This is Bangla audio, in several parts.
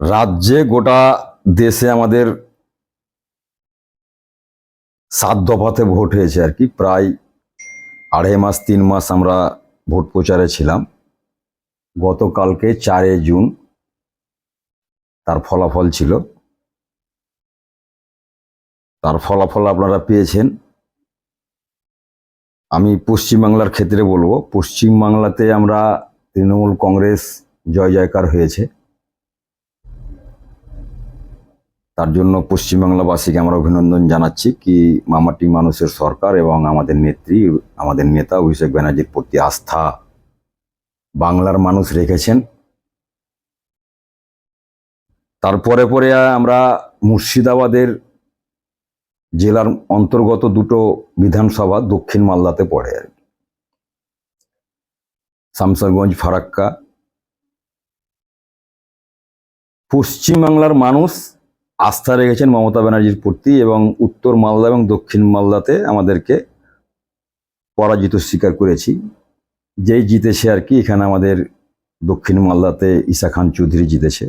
রাজ্যে গোটা দেশে আমাদের সাত দফাতে ভোট হয়েছে আর কি। প্রায় আড়াই মাস, তিন মাস আমরা ভোট প্রচারে ছিলাম। গতকালকে চারে জুন তার ফলাফল ছিল। তার ফলাফল আপনারা পেয়েছেন। আমি পশ্চিমবাংলার ক্ষেত্রে বলব, পশ্চিমবাংলাতে আমরা তৃণমূল কংগ্রেস জয় জয়কার হয়েছে। তার জন্য পশ্চিমবাংলাবাসীকে আমরা অভিনন্দন জানাচ্ছি কি মামাটি মানুষের সরকার এবং আমাদের নেত্রী, আমাদের নেতা অভিষেক ব্যানার্জির প্রতি আস্থা বাংলার মানুষ রেখেছেন। তারপরে পরে আমরা মুর্শিদাবাদের জেলার অন্তর্গত দুটো বিধানসভা দক্ষিণ মালদাতে পড়ে আর কি। শামসারগঞ্জ, ফারাক্কা। পশ্চিমবাংলার মানুষ আস্থা রেখেছেন মমতা ব্যানার্জির প্রতি এবং উত্তর মালদা এবং দক্ষিণ মালদাতে আমাদেরকে পরাজিত স্বীকার করেছি। যেই জিতেছে আর কি, এখানে আমাদের দক্ষিণ মালদাতে ঈশা খান চৌধুরী জিতেছে।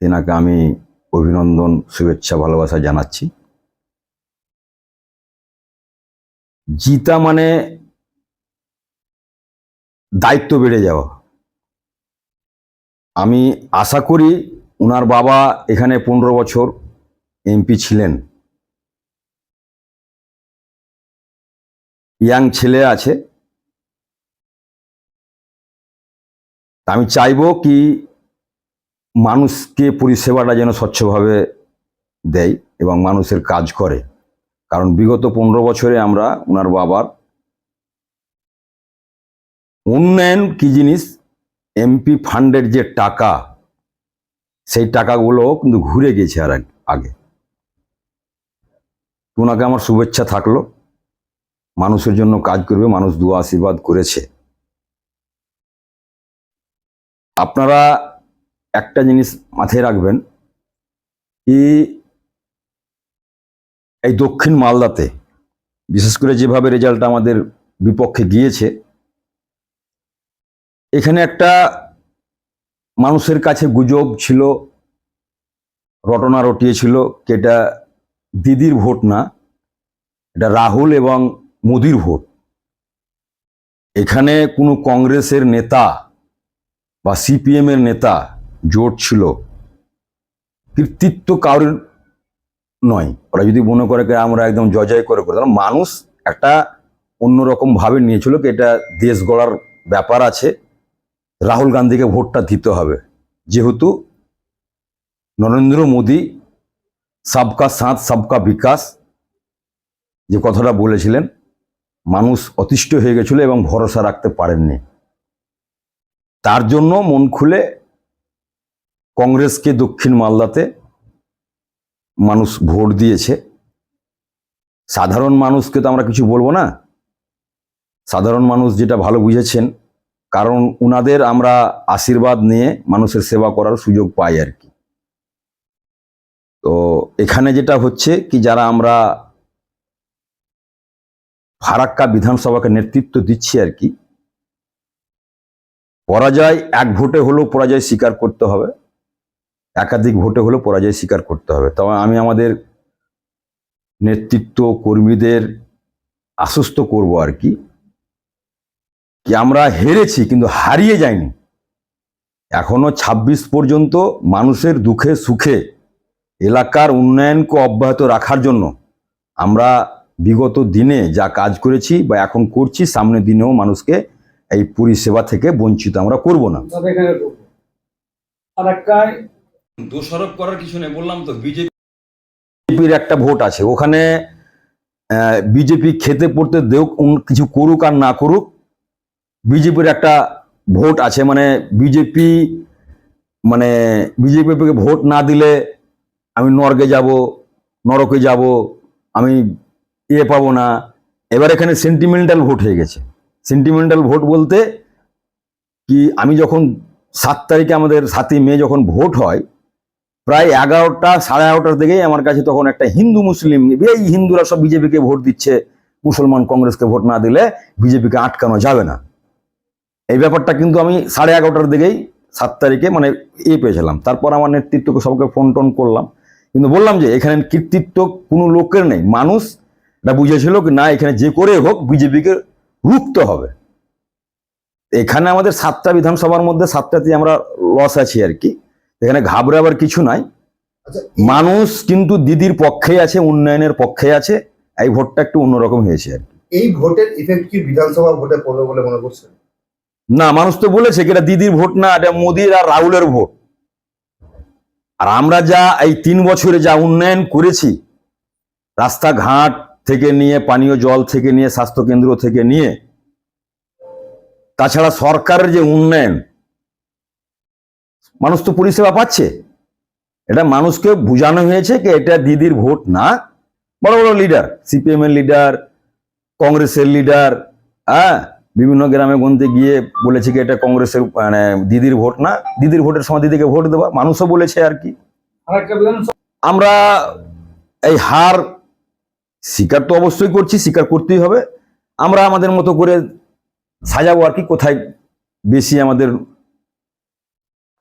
তেনাকে আমি অভিনন্দন, শুভেচ্ছা, ভালোবাসা জানাচ্ছি। জিতা মানে দায়িত্ব বেড়ে যাওয়া। আমি আশা করি ওনার বাবা এখানে পনেরো বছর এমপি ছিলেন। ইয়াং ছেলে আছে। আমি চাইব কি মানুষকে পরিষেবাটা যেন স্বচ্ছভাবে দেয় এবং মানুষের কাজ করে। কারণ বিগত পনেরো বছরে আমরা ওনার বাবার উন্নয়ন কি জিনিস? এমপি ফান্ডের যে টাকা সেই টাকাগুলো কিন্তু ঘুরে গেছে আর আগ- ওনাকে আমার শুভেচ্ছা থাকল। মানুষের জন্য কাজ করবে, মানুষ দু আশীর্বাদ করেছে। আপনারা একটা জিনিস মাথায় রাখবেন কি, এই দক্ষিণ মালদাতে, বিশেষ করে যেভাবে রেজাল্ট আমাদের বিপক্ষে গিয়েছে, এখানে একটা মানুষের কাছে গুজব ছিল, রটনা রটিয়েছিল এটা দিদির ভোট না, এটা রাহুল এবং মোদির ভোট। এখানে কোনো কংগ্রেসের নেতা বা সিপিএম এর নেতা জোট ছিল। কৃতিত্ব কারোর নয়। ওরা যদি মনে করে আমরা একদম জয় করে করে মানুষ একটা অন্যরকম ভাবে নিয়েছিল এটা দেশ গড়ার ব্যাপার আছে। রাহুল গান্ধীকে ভোটটা দিতে হবে। যেহেতু নরেন্দ্র মোদী সবকা সাথ, সবকা বিকাশ যে কথাটা বলেছিলেন, মানুষ অতিষ্ঠ হয়ে গেছিল এবং ভরসা রাখতে পারেননি। তার জন্য মন খুলে কংগ্রেসকে দক্ষিণ মালদাতে মানুষ ভোট দিয়েছে। সাধারণ মানুষকে তো আমরা কিছু বলব না। সাধারণ মানুষ যেটা ভালো বুঝেছেন কারণ উনাদের আমরা আশীর্বাদ নিয়ে মানুষের সেবা করার সুযোগ পাই আর কি। তো এখানে যেটা হচ্ছে কি, যারা আমরা ফারাক্কা বিধানসভাকে নেতৃত্ব দিচ্ছি আর কি, পরাজয় এক ভোটে হলেও পরাজয় স্বীকার করতে হবে, একাধিক ভোটে হলেও পরাজয় স্বীকার করতে হবে। তবে আমি আমাদের নেতৃত্ব কর্মীদের আশ্বস্ত করব আর কি। কি আমরা হেরেছি কিন্তু হারিয়ে যাইনি। এখনও ২৬ পর্যন্ত মানুষের দুঃখে সুখে এলাকার উন্নয়নকে অব্যাহত রাখার জন্য আমরা বিগত দিনে যা কাজ করেছি বা এখন করছি সামনের দিনেও মানুষকে এই পরিষেবা থেকে বঞ্চিত আমরা করব না। দোষারোপ করার কিছু নেই বললাম তো বিজেপির একটা ভোট আছে ওখানে বিজেপি খেতে পড়তে উন- কিছু করুক আর না করুক বিজেপির একটা ভোট আছে মানে বিজেপি মানে বিজেপিকে ভোট না দিলে আমি নরকে যাব নরকে যাব, আমি ইয়ে পাবো না। এবার এখানে সেন্টিমেন্টাল ভোট হয়ে গেছে। সেন্টিমেন্টাল ভোট বলতে কি, আমি যখন সাত তারিখে আমাদের সাতই মে যখন ভোট হয়, প্রায় এগারোটা, সাড়ে এগারোটার দিকেই আমার কাছে তখন একটা হিন্দু মুসলিম, এই হিন্দুরা সব বিজেপিকে ভোট দিচ্ছে, মুসলমান কংগ্রেসকে ভোট না দিলে বিজেপিকে আটকানো যাবে না। এই ব্যাপারটা কিন্তু আমি সাড়ে এগারোটার দিকেই সাত তারিখে মানে ইয়ে পেয়েছিলাম। তারপর আমার নেতৃত্বকে সবকে ফোন টোন করলাম। কিন্তু বললাম যে এখানে কৃতিত্ব কোনো লোকের নেই। মানুষ এটা বুঝেছিল কি না এখানে যে করে হোক বিজেপিকে রুখতে হবে। এখানে আমাদের সাতটা বিধানসভার মধ্যে সাতটাতে আমরা লস আছি আর কি। এখানে ঘাবড়াবার কিছু নাই। আচ্ছা। মানুষ কিন্তু দিদির পক্ষে আছে উন্নয়নের পক্ষে আছে। এই ভোটটা একটু অন্যরকম হয়েছে আর কি। এই ভোটের ইফেক্ট কি বিধানসভা ভোটে পড়বে বলে মনে করছেন? না, মানুষ তো বলেছে এটা দিদির ভোট না, এটা মোদির আর রাহুলের ভোট। আর আমরা যা এই তিন বছরে যা উন্নয়ন করেছি, রাস্তাঘাট থেকে নিয়ে, পানীয় জল থেকে নিয়ে, স্বাস্থ্যকেন্দ্র থেকে নিয়ে, তাছাড়া সরকারের যে উন্নয়ন, মানুষ তো পরিষেবা পাচ্ছে। এটা মানুষকে বোঝানো হয়েছে কি এটা দিদির ভোট না, বড় বড় লিডার সিপিএম এর লিডার কংগ্রেসের লিডার হ্যাঁ বিভিন্ন গ্রামে গঞ্জে গিয়ে বলেছে কি এটা কংগ্রেসের মানে দিদির ভোট না দিদির ভোটের সময় দিদিকে ভোট দেওয়া মানুষও বলেছে আর কি। আমরা এই হার স্বীকার তো অবশ্যই করছি স্বীকার করতেই হবে। আমরা আমাদের মতো করে সাজাবো আর কি কোথায় বেশি আমাদের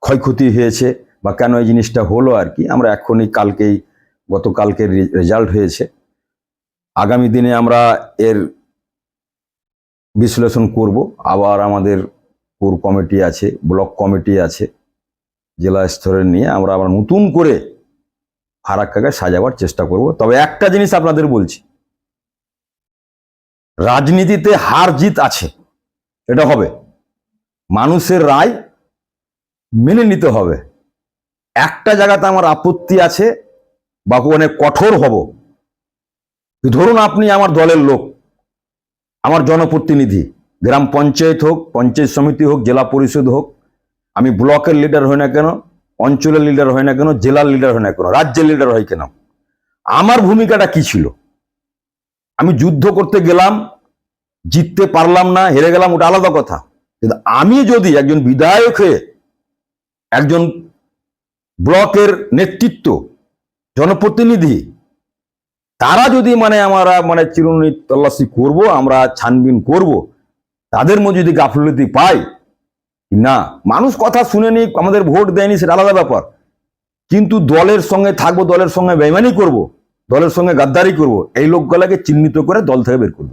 ক্ষয়ক্ষতি হয়েছে বা কেন এই জিনিসটা হলো আর কি আমরা এখনই কালকেই গতকালকের রেজাল্ট হয়েছে। আগামী দিনে আমরা এর বিশ্লেষণ করব। আবার আমাদের কোর কমিটি আছে, ব্লক কমিটি আছে, জেলা স্তরে নিয়ে আমরা আবার নতুন করে ফারাক্কাকে সাজাবার চেষ্টা করব। তবে একটা জিনিস আপনাদের বলছি, রাজনীতিতে হার জিত আছে, এটা হবে। মানুষের রায় মেনে নিতে হবে। একটা জায়গাতে আমার আপত্তি আছে, বা অনেক কঠোর হব। ধরুন আপনি আমার দলের লোক আমার জনপ্রতিনিধি, গ্রাম পঞ্চায়েত হোক, পঞ্চায়েত সমিতি হোক, জেলা পরিষদ হোক, আমি ব্লকের লিডার হই না কেন, অঞ্চলের লিডার হয় না কেন, জেলার লিডার হয় না কেন, রাজ্যের লিডার হয় কেন? আমার ভূমিকাটা কি ছিল? আমি যুদ্ধ করতে গেলাম, জিততে পারলাম না, হেরে গেলাম, ওটা আলাদা কথা। কিন্তু আমি যদি একজন বিধায়ক হয়ে, একজন ব্লকের নেতৃত্ব, জনপ্রতিনিধি তারা যদি মানে আমরা মানে চিরুনি তল্লাশি করব, আমরা ছানবিন করব, তাদের মধ্যে যদি গাফলতি পাই না? মানুষ কথা শুনেনি আমাদের ভোট দেয়নি, সেটা আলাদা ব্যাপার। কিন্তু দলের সঙ্গে থাকব, দলের সঙ্গে বেমানি করব, দলের সঙ্গে গাদ্দারি করব, এই লোকগুলাকে চিহ্নিত করে দল থেকে বের করব